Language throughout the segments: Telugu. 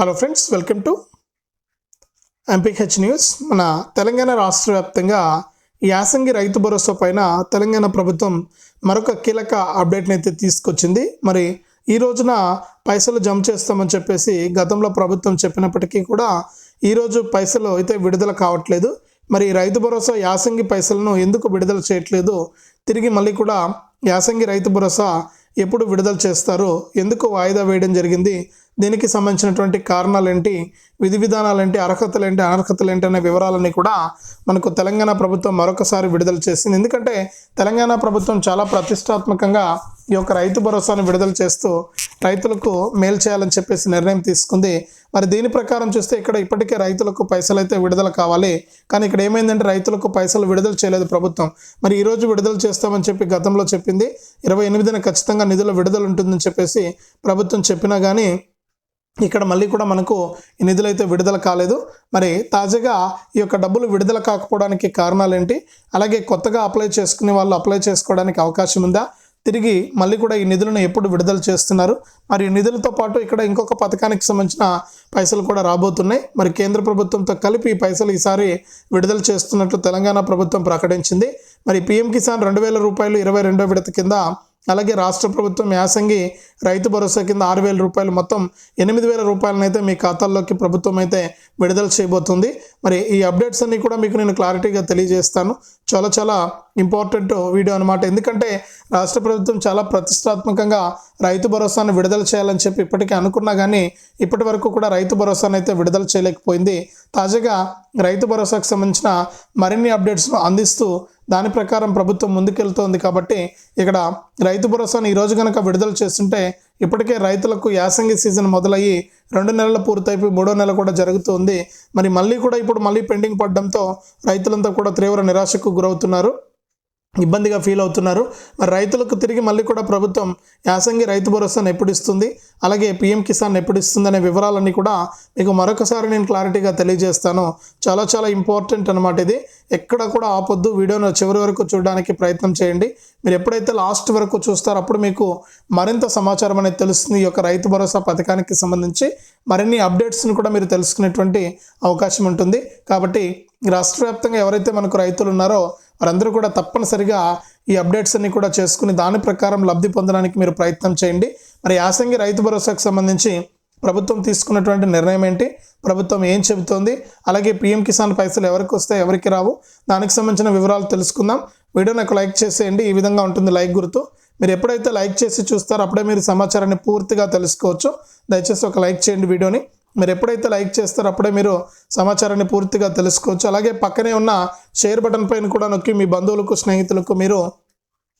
Hello friends welcome to MPH news మన తెలంగాణ రాష్ట్ర వ్యాప్తంగా యాసంగి రైతు భరోసా పైన తెలంగాణ ప్రభుత్వం మరొక కీలక అప్డేట్ని అయితే తీసుకొచ్చింది. మరి ఈ రోజున పైసలు జమ చేస్తామని చెప్పేసి గతంలో ప్రభుత్వం చెప్పినప్పటికీ కూడా ఈరోజు పైసలు అయితే విడుదల కావట్లేదు. మరి రైతు భరోసా యాసంగి పైసలను ఎందుకు విడుదల చేయట్లేదు? తిరిగి మళ్ళీ కూడా యాసంగి రైతు భరోసా ఎప్పుడు విడుదల చేస్తారు ఎందుకు వాయిదా వేయడం జరిగింది దీనికి సంబంధించినటువంటి కారణాలు ఏంటి విధి విధానాలేంటి అర్హతలేంటి అర్హతలు ఏంటి అనర్హతలు ఏంటి అనే వివరాలన్నీ కూడా మనకు తెలంగాణ ప్రభుత్వం మరొకసారి విడుదల చేసింది. ఎందుకంటే తెలంగాణ ప్రభుత్వం చాలా ప్రతిష్టాత్మకంగా ఈ యొక్క రైతు భరోసాను విడుదల చేస్తూ రైతులకు మేలు చేయాలని చెప్పేసి నిర్ణయం తీసుకుంది. మరి దీని ప్రకారం చూస్తే ఇక్కడ ఇప్పటికే రైతులకు పైసలు అయితే విడుదల కావాలి. కానీ ఇక్కడ ఏమైందంటే రైతులకు పైసలు విడుదల చేయలేదు ప్రభుత్వం. మరి ఈరోజు విడుదల చేస్తామని చెప్పి గతంలో చెప్పింది. ఇరవై ఎనిమిదిన ఖచ్చితంగా నిధుల విడుదల ఉంటుందని చెప్పేసి ప్రభుత్వం చెప్పినా కానీ ఇక్కడ మళ్ళీ కూడా మనకు ఈ నిధులైతే విడుదల కాలేదు. మరి తాజాగా ఈ యొక్క డబ్బులు విడుదల కాకపోవడానికి కారణాలు ఏంటి అలాగే కొత్తగా అప్లై చేసుకునే వాళ్ళు అప్లై చేసుకోవడానికి అవకాశం ఉందా? తిరిగి మళ్ళీ కూడా ఈ నిధులను ఎప్పుడు విడుదల చేస్తున్నారు? మరి నిధులతో పాటు ఇక్కడ ఇంకొక పథకానికి సంబంధించిన పైసలు కూడా రాబోతున్నాయి. మరి కేంద్ర ప్రభుత్వంతో కలిపి ఈ పైసలు ఈసారి విడుదల చేస్తున్నట్లు తెలంగాణ ప్రభుత్వం ప్రకటించింది. మరి పీఎం కిసాన్ రెండు వేల రూపాయలు ఇరవై రెండో విడత కింద అలాగే రాష్ట్ర ప్రభుత్వం యాసంగి రైతు భరోసా కింద ఆరు వేల రూపాయలు మొత్తం ఎనిమిది వేల రూపాయలనైతే మీ ఖాతాల్లోకి ప్రభుత్వం అయితే విడుదల చేయబోతుంది. మరి ఈ అప్డేట్స్ అన్నీ కూడా మీకు నేను క్లారిటీగా తెలియజేస్తాను. చాలా చాలా ఇంపార్టెంట్ వీడియో అనమాట ఎందుకంటే రాష్ట్ర ప్రభుత్వం చాలా ప్రతిష్టాత్మకంగా రైతు భరోసాను విడుదల చేయాలని చెప్పి ఇప్పటికీ అనుకున్నా కానీ ఇప్పటి వరకు కూడా రైతు భరోసాను అయితే విడుదల చేయలేకపోయింది. తాజాగా రైతు భరోసాకు సంబంధించిన మరిన్ని అప్డేట్స్ను అందిస్తూ దాని ప్రకారం ప్రభుత్వం ముందుకెళ్తోంది కాబట్టి ఇక్కడ రైతు భరోసాను ఈరోజు కనుక విడుదల చేస్తుంటే ఇప్పటికే రైతులకు యాసంగి సీజన్ మొదలయ్యి రెండు నెలలు పూర్తయిపోయి మూడో నెల కూడా జరుగుతుంది. మరి మళ్ళీ కూడా ఇప్పుడు మళ్ళీ పెండింగ్ పడడంతో రైతులంతా కూడా తీవ్ర నిరాశకు గురవుతున్నారు. ఇబ్బందిగా ఫీల్ అవుతున్నారు. మరి రైతులకు తిరిగి మళ్ళీ కూడా ప్రభుత్వం యాసంగి రైతు భరోసాను ఎప్పుడు ఇస్తుంది అలాగే పిఎం కిసాన్ ఎప్పుడు ఇస్తుంది అనే వివరాలన్నీ కూడా మీకు మరొకసారి నేను క్లారిటీగా తెలియజేస్తాను. చాలా చాలా ఇంపార్టెంట్ అనమాట ఇది. ఎక్కడ కూడా ఆపొద్దు. వీడియోను చివరి వరకు చూడడానికి ప్రయత్నం చేయండి. మీరు ఎప్పుడైతే లాస్ట్ వరకు చూస్తారో అప్పుడు మీకు మరింత సమాచారం అనేది తెలుస్తుంది. ఈ యొక్క రైతు భరోసా పథకానికి సంబంధించి మరిన్ని అప్డేట్స్ని కూడా మీరు తెలుసుకునేటువంటి అవకాశం ఉంటుంది. కాబట్టి రాష్ట్ర వ్యాప్తంగా ఎవరైతే మనకు రైతులు ఉన్నారో వారందరూ కూడా తప్పనిసరిగా ఈ అప్డేట్స్ అన్ని కూడా చేసుకుని దాని ప్రకారం లబ్ధి పొందడానికి మీరు ప్రయత్నం చేయండి. మరి యాసంగి రైతు భరోసాకు సంబంధించి ప్రభుత్వం తీసుకున్నటువంటి నిర్ణయం ఏంటి? ప్రభుత్వం ఏం చెబుతోంది? అలాగే పిఎం కిసాన్ పైసలు ఎవరికి వస్తాయి ఎవరికి రావు? దానికి సంబంధించిన వివరాలు తెలుసుకుందాం. వీడియో నాకు లైక్ చేసేయండి. ఈ విధంగా ఉంటుంది లైక్ గుర్తు. మీరు ఎప్పుడైతే లైక్ చేసి చూస్తారో అప్పుడే మీరు సమాచారాన్ని పూర్తిగా తెలుసుకోవచ్చు. దయచేసి ఒక లైక్ చేయండి వీడియోని. మీరు ఎప్పుడైతే లైక్ చేస్తారో అప్పుడే మీరు సమాచారాన్ని పూర్తిగా తెలుసుకోవచ్చు. అలాగే పక్కనే ఉన్న షేర్ బటన్ పైన కూడా నొక్కి మీ బంధువులకు స్నేహితులకు మీరు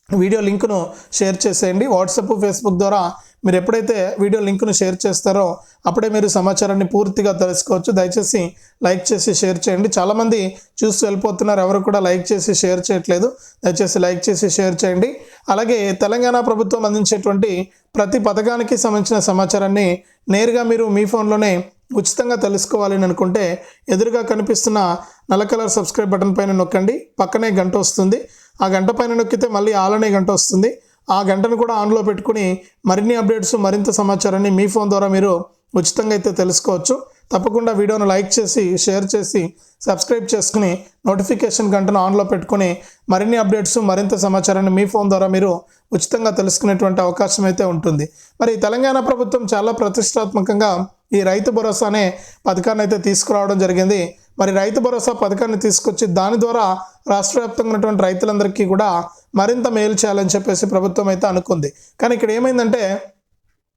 వీడియో లింకును షేర్ చేసేయండి. వాట్సాప్ ఫేస్బుక్ ద్వారా మీరు ఎప్పుడైతే వీడియో లింక్ను షేర్ చేస్తారో అప్పుడే మీరు సమాచారాన్ని పూర్తిగా తెలుసుకోవచ్చు. దయచేసి లైక్ చేసి షేర్ చేయండి. చాలామంది చూసి వెళ్ళిపోతున్నారు. ఎవరు కూడా లైక్ చేసి షేర్ చేయట్లేదు. దయచేసి లైక్ చేసి షేర్ చేయండి. అలాగే తెలంగాణ ప్రభుత్వం అందించేటువంటి ప్రతి పథకానికి సంబంధించిన సమాచారాన్ని నేరుగా మీరు మీ ఫోన్లోనే ఉచితంగా తెలుసుకోవాలని అనుకుంటే ఎదురుగా కనిపిస్తున్న నల్ల కలర్ సబ్స్క్రైబ్ బటన్ పైన నొక్కండి. పక్కనే గంట వస్తుంది. ఆ గంట పైన నొక్కితే మళ్ళీ ఆలనే గంట వస్తుంది. ఆ గంటను కూడా ఆన్లో పెట్టుకుని మరిన్ని అప్డేట్స్ మరింత సమాచారాన్ని మీ ఫోన్ ద్వారా మీరు ఉచితంగా అయితే తెలుసుకోవచ్చు. తప్పకుండా వీడియోను లైక్ చేసి షేర్ చేసి సబ్స్క్రైబ్ చేసుకుని నోటిఫికేషన్ గంటను ఆన్లో పెట్టుకుని మరిన్ని అప్డేట్స్ మరింత సమాచారాన్ని మీ ఫోన్ ద్వారా మీరు ఉచితంగా తెలుసుకునేటువంటి అవకాశం అయితే ఉంటుంది. మరి తెలంగాణ ప్రభుత్వం చాలా ప్రతిష్టాత్మకంగా ఈ రైతు భరోసా అనే పథకాన్ని అయితే తీసుకురావడం జరిగింది. మరి రైతు భరోసా పథకాన్ని తీసుకొచ్చి దాని ద్వారా రాష్ట్ర వ్యాప్తంగా ఉన్నటువంటి రైతులందరికీ కూడా మరింత మేలు చేయాలని చెప్పేసి ప్రభుత్వం అయితే అనుకుంది. కానీ ఇక్కడ ఏమైందంటే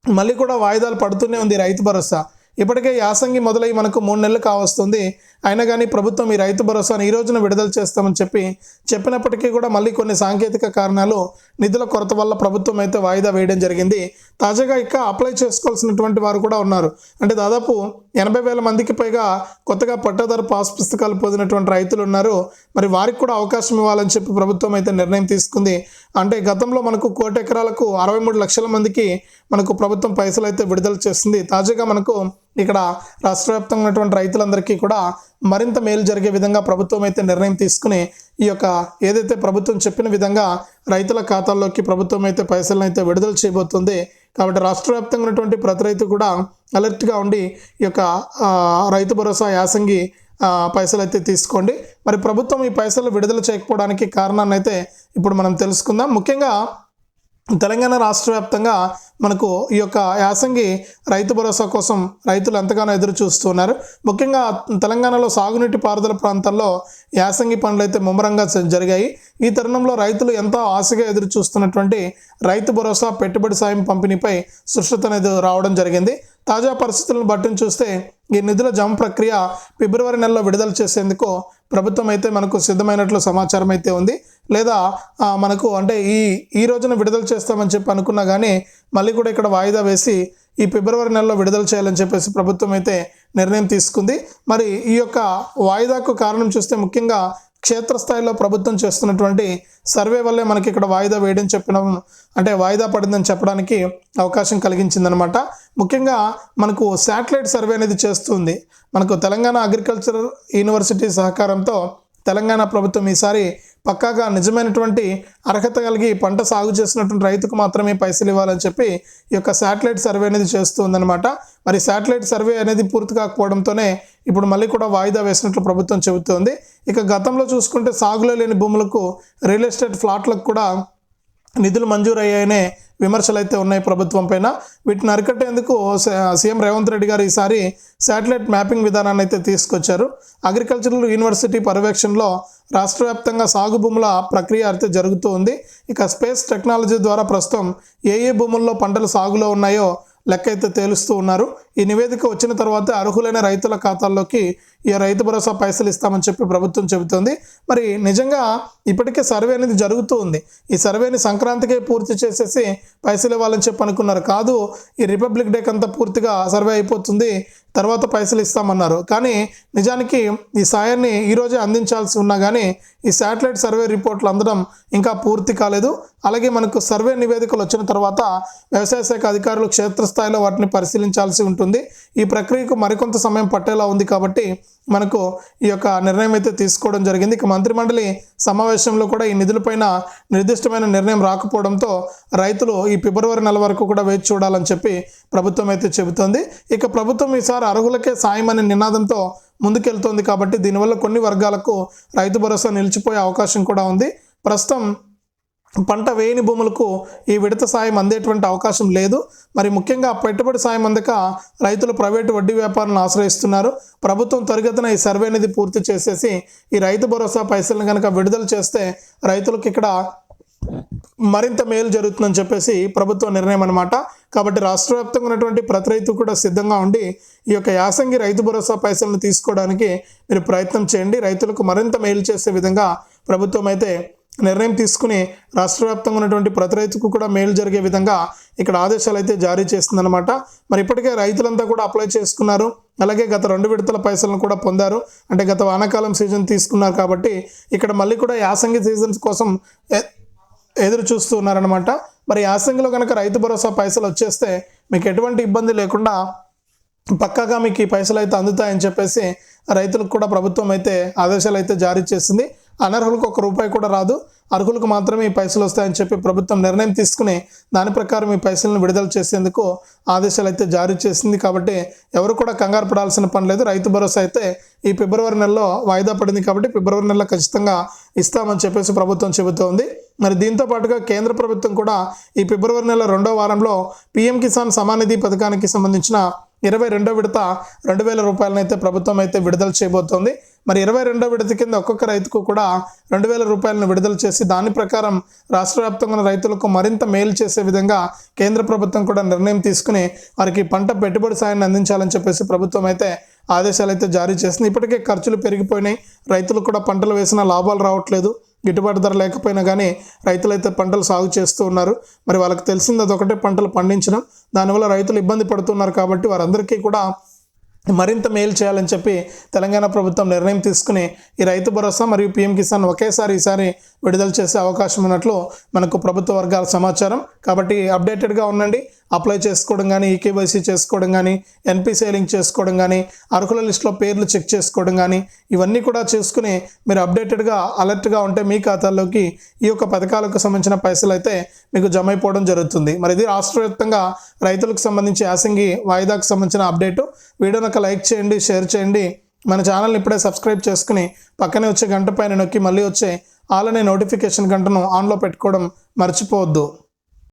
మళ్ళీ కూడా వాయిదాలు పడుతూనే ఉంది రైతు భరోసా. ఇప్పటికే యాసంగి మొదలై మనకు మూడు నెలలు కావస్తుంది. అయినా కానీ ప్రభుత్వం ఈ రైతు భరోసాను ఈ రోజున విడుదల చేస్తామని చెప్పి చెప్పినప్పటికీ కూడా మళ్ళీ కొన్ని సాంకేతిక కారణాలు నిధుల కొరత వల్ల ప్రభుత్వం అయితే వాయిదా వేయడం జరిగింది. తాజాగా ఇక అప్లై చేసుకోవాల్సినటువంటి వారు కూడా ఉన్నారు. అంటే దాదాపు ఎనభై వేల మందికి పైగా కొత్తగా పట్టాదారు పాస్ పుస్తకాలు పొందినటువంటి రైతులు ఉన్నారు. మరి వారికి కూడా అవకాశం ఇవ్వాలని చెప్పి ప్రభుత్వం అయితే నిర్ణయం తీసుకుంది. అంటే గతంలో మనకు కోటి ఎకరాలకు అరవై మూడు లక్షల మందికి మనకు ప్రభుత్వం పైసలు అయితే విడుదల చేస్తుంది తాజాగా మనకు ఇక్కడ రాష్ట్ర వ్యాప్తంగా ఉన్నటువంటి రైతులందరికీ కూడా మరింత మేలు జరిగే విధంగా ప్రభుత్వం అయితే నిర్ణయం తీసుకుని ఈ యొక్క ఏదైతే ప్రభుత్వం చెప్పిన విధంగా రైతుల ఖాతాల్లోకి ప్రభుత్వం అయితే పైసలను అయితే విడుదల చేయబోతుంది. కాబట్టి రాష్ట్ర వ్యాప్తంగా ఉన్నటువంటి ప్రతి రైతు కూడా అలర్ట్గా ఉండి ఈ యొక్క రైతు భరోసా యాసంగి పైసలు అయితే తీసుకోండి. మరి ప్రభుత్వం ఈ పైసలు విడుదల చేయకపోవడానికి కారణాన్ని అయితే ఇప్పుడు మనం తెలుసుకుందాం. ముఖ్యంగా తెలంగాణ రాష్ట్ర వ్యాప్తంగా మనకు ఈ యొక్క యాసంగి రైతు భరోసా కోసం రైతులు ఎంతగానో ఎదురు చూస్తున్నారు. ముఖ్యంగా తెలంగాణలో సాగునీటి పారుదల ప్రాంతాల్లో యాసంగి పనులు అయితే ముమ్మరంగా జ- జరిగాయి. ఈ తరుణంలో రైతులు ఎంతో ఆశగా ఎదురు చూస్తున్నటువంటి రైతు భరోసా పెట్టుబడి సాయం పంపిణీపై సుష్ట అనేది రావడం జరిగింది. తాజా పరిస్థితులను బట్టి చూస్తే ఈ నిధుల జమ ప్రక్రియ ఫిబ్రవరి నెలలో విడుదల చేసేందుకు ప్రభుత్వం అయితే మనకు సిద్ధమైనట్లు సమాచారం అయితే ఉంది. లేదా మనకు అంటే ఈ ఈ రోజున విడుదల చేస్తామని చెప్పి అనుకున్నా కానీ మళ్ళీ కూడా ఇక్కడ వాయిదా వేసి ఈ ఫిబ్రవరి నెలలో విడుదల చేయాలని చెప్పేసి ప్రభుత్వం అయితే నిర్ణయం తీసుకుంది. మరి ఈ యొక్క వాయిదాకు కారణం చూస్తే ముఖ్యంగా క్షేత్రస్థాయిలో ప్రభుత్వం చేస్తున్నటువంటి సర్వే వల్లే మనకి ఇక్కడ వాయిదా వేయడం చెప్పిన అంటే వాయిదా పడిందని చెప్పడానికి అవకాశం కలిగించిందనమాట. ముఖ్యంగా మనకు శాటిలైట్ సర్వే అనేది చేస్తుంది. మనకు తెలంగాణ అగ్రికల్చర్ యూనివర్సిటీ సహకారంతో తెలంగాణ ప్రభుత్వం ఈసారి పక్కాగా నిజమైనటువంటి అర్హత కలిగి పంట సాగు చేసినటువంటి రైతుకు మాత్రమే పైసలు ఇవ్వాలని చెప్పి ఈ యొక్క శాటిలైట్ సర్వే అనేది చేస్తుందన్నమాట. మరి శాటిలైట్ సర్వే అనేది పూర్తి కాకపోవడంతోనే ఇప్పుడు మళ్ళీ కూడా వాయిదా వేసినట్లు ప్రభుత్వం చెబుతోంది. ఇక గతంలో చూసుకుంటే సాగులో లేని భూములకు రియల్ ఎస్టేట్ ఫ్లాట్లకు కూడా నిధులు మంజూరయ్యాయనే విమర్శలు అయితే ఉన్నాయి ప్రభుత్వం పైన. వీటిని అరికట్టేందుకు సీఎం రేవంత్ రెడ్డి గారు ఈసారి శాటిలైట్ మ్యాపింగ్ విధానాన్ని అయితే తీసుకొచ్చారు. అగ్రికల్చరల్ యూనివర్సిటీ పర్యవేక్షణలో రాష్ట్ర వ్యాప్తంగా సాగు భూముల ప్రక్రియ అయితే జరుగుతూ ఉంది. ఇక స్పేస్ టెక్నాలజీ ద్వారా ప్రస్తుతం ఏ ఏ భూముల్లో పంటలు సాగులో ఉన్నాయో లెక్క అయితే తేలుస్తూ ఉన్నారు. ఈ నివేదిక వచ్చిన తర్వాత అర్హులైన రైతుల ఖాతాల్లోకి ఈ రైతు భరోసా పైసలు ఇస్తామని చెప్పి ప్రభుత్వం చెబుతోంది. మరి నిజంగా ఇప్పటికే సర్వే అనేది జరుగుతూ ఉంది. ఈ సర్వేని సంక్రాంతికే పూర్తి చేసేసి పైసలు ఇవ్వాలని చెప్పి అనుకున్నారు. కాదు ఈ రిపబ్లిక్ డేకి అంతా పూర్తిగా సర్వే అయిపోతుంది. తర్వాత పైసలు ఇస్తామన్నారు. కానీ నిజానికి ఈ సాయాన్ని ఈరోజే అందించాల్సి ఉన్నా కానీ ఈ శాటిలైట్ సర్వే రిపోర్ట్లు అందడం ఇంకా పూర్తి కాలేదు. అలాగే మనకు సర్వే నివేదికలు వచ్చిన తర్వాత వ్యవసాయ శాఖ అధికారులు క్షేత్రస్థాయిలో వాటిని పరిశీలించాల్సి ఉంటుంది. ఈ ప్రక్రియకు మరికొంత సమయం పట్టేలా ఉంది కాబట్టి మనకు ఈ యొక్క నిర్ణయం అయితే తీసుకోవడం జరిగింది. ఇక మంత్రిమండలి సమావేశంలో కూడా ఈ నిధులపైన నిర్దిష్టమైన నిర్ణయం రాకపోవడంతో రైతులు ఈ ఫిబ్రవరి నెల వరకు కూడా వేచి చూడాలని చెప్పి ప్రభుత్వం అయితే చెబుతోంది. ఇక ప్రభుత్వం ఈసారి అర్హులకే సాయం అనే నినాదంతో ముందుకెళ్తోంది కాబట్టి దీనివల్ల కొన్ని వర్గాలకు రైతు భరోసా నిలిచిపోయే అవకాశం కూడా ఉంది. ప్రస్తుతం పంట వేయని భూములకు ఈ విడత సాయం అందేటువంటి అవకాశం లేదు. మరి ముఖ్యంగా పెట్టుబడి సాయం అందక రైతులు ప్రైవేటు వడ్డీ వ్యాపారాలను ఆశ్రయిస్తున్నారు. ప్రభుత్వం త్వరిగతిన ఈ సర్వే అనేది పూర్తి చేసేసి ఈ రైతు భరోసా పైసలను కనుక విడుదల చేస్తే రైతులకు ఇక్కడ మరింత మేలు జరుగుతుందని చెప్పేసి ప్రభుత్వ నిర్ణయం అనమాట కాబట్టి రాష్ట్ర వ్యాప్తంగా ఉన్నటువంటి ప్రతి రైతు కూడా సిద్ధంగా ఉండి ఈ యొక్క యాసంగి రైతు భరోసా పైసలను తీసుకోవడానికి మీరు ప్రయత్నం చేయండి. రైతులకు మరింత మేలు చేసే విధంగా ప్రభుత్వం అయితే నిర్ణయం తీసుకుని రాష్ట్ర వ్యాప్తంగా ఉన్నటువంటి ప్రతి రైతుకు కూడా మేలు జరిగే విధంగా ఇక్కడ ఆదేశాలు అయితే జారీ చేసిందనమాట మరి ఇప్పటికే రైతులంతా కూడా అప్లై చేసుకున్నారు. అలాగే గత రెండు విడతల పైసలను కూడా పొందారు. అంటే గత వానాకాలం సీజన్ తీసుకున్నారు కాబట్టి ఇక్కడ మళ్ళీ కూడా యాసంగి సీజన్స్ కోసం ఎ- ఎదురు చూస్తూ ఉన్నారనమాట మరి యాసంగిలో కనుక రైతు భరోసా పైసలు వచ్చేస్తే మీకు ఎటువంటి ఇబ్బంది లేకుండా పక్కాగా మీకు ఈ పైసలు అయితే అందుతాయని చెప్పేసి రైతులకు కూడా ప్రభుత్వం అయితే ఆదేశాలు అయితే జారీ చేసింది. అనర్హులకు ఒక రూపాయి కూడా రాదు. అర్హులకు మాత్రమే ఈ పైసలు వస్తాయని చెప్పి ప్రభుత్వం నిర్ణయం తీసుకుని దాని ప్రకారం ఈ పైసలను విడుదల చేసేందుకు ఆదేశాలు అయితే జారీ చేసింది. కాబట్టి ఎవరు కూడా కంగారు పడాల్సిన పని లేదు. రైతు భరోసా అయితే ఈ ఫిబ్రవరి నెలలో వాయిదా పడింది కాబట్టి ఫిబ్రవరి నెలలో ఖచ్చితంగా ఇస్తామని చెప్పేసి ప్రభుత్వం చెబుతోంది. మరి దీంతో పాటుగా కేంద్ర ప్రభుత్వం కూడా ఈ ఫిబ్రవరి నెల రెండో వారంలో పీఎం కిసాన్ సమానిధి పథకానికి సంబంధించిన ఇరవై రెండో విడత రెండు వేల రూపాయలను అయితే ప్రభుత్వం అయితే విడుదల చేయబోతోంది. మరి ఇరవై రెండో విడత కింద ఒక్కొక్క రైతుకు కూడా రెండు వేల రూపాయలను విడుదల చేసి దాని ప్రకారం రాష్ట్ర వ్యాప్తంగా ఉన్న రైతులకు మరింత మేలు చేసే విధంగా కేంద్ర ప్రభుత్వం కూడా నిర్ణయం తీసుకుని వారికి పంట పెట్టుబడి సాయాన్ని అందించాలని చెప్పేసి ప్రభుత్వం అయితే ఆదేశాలు అయితే జారీ చేసింది. ఇప్పటికే ఖర్చులు పెరిగిపోయినాయి. రైతులు కూడా పంటలు వేసినా లాభాలు రావట్లేదు. గిట్టుబాటు ధర లేకపోయినా కానీ రైతులైతే పంటలు సాగు చేస్తూ ఉన్నారు. మరి వాళ్ళకి తెలిసింది అదొకటే పంటలు పండించడం. దానివల్ల రైతులు ఇబ్బంది పడుతున్నారు కాబట్టి వారందరికీ కూడా మరింత మేలు చేయాలని చెప్పి తెలంగాణ ప్రభుత్వం నిర్ణయం తీసుకుని ఈ రైతు భరోసా మరియు పీఎం కిసాన్ ఒకేసారి ఈసారి విడుదల చేసే అవకాశం ఉన్నట్లు మనకు ప్రభుత్వ వర్గాల సమాచారం. కాబట్టి అప్డేటెడ్గా ఉండండి. అప్లై చేసుకోవడం కానీ ఈకేవైసీ చేసుకోవడం కానీ ఎన్పీ లింక్ చేసుకోవడం కానీ అర్హుల లిస్టులో పేర్లు చెక్ చేసుకోవడం కానీ ఇవన్నీ కూడా చేసుకుని మీరు అప్డేటెడ్గా అలర్ట్గా ఉంటే మీ ఖాతాల్లోకి ఈ యొక్క పథకాలకు సంబంధించిన పైసలు అయితే మీకు జమ అయిపోవడం జరుగుతుంది. మరి ఇది రాష్ట్రవ్యాప్తంగా రైతులకు సంబంధించి యాసంగి వాయిదాకు సంబంధించిన అప్డేటు వీడియోను ఒక లైక్ చేయండి షేర్ చేయండి. మన ఛానల్ని ఇప్పుడే సబ్స్క్రైబ్ చేసుకుని పక్కనే వచ్చే గంట పైన నొక్కి మళ్ళీ వచ్చే ఆలనే నోటిఫికేషన్ గంటను ఆన్లో పెట్టుకోవడం మర్చిపోవద్దు.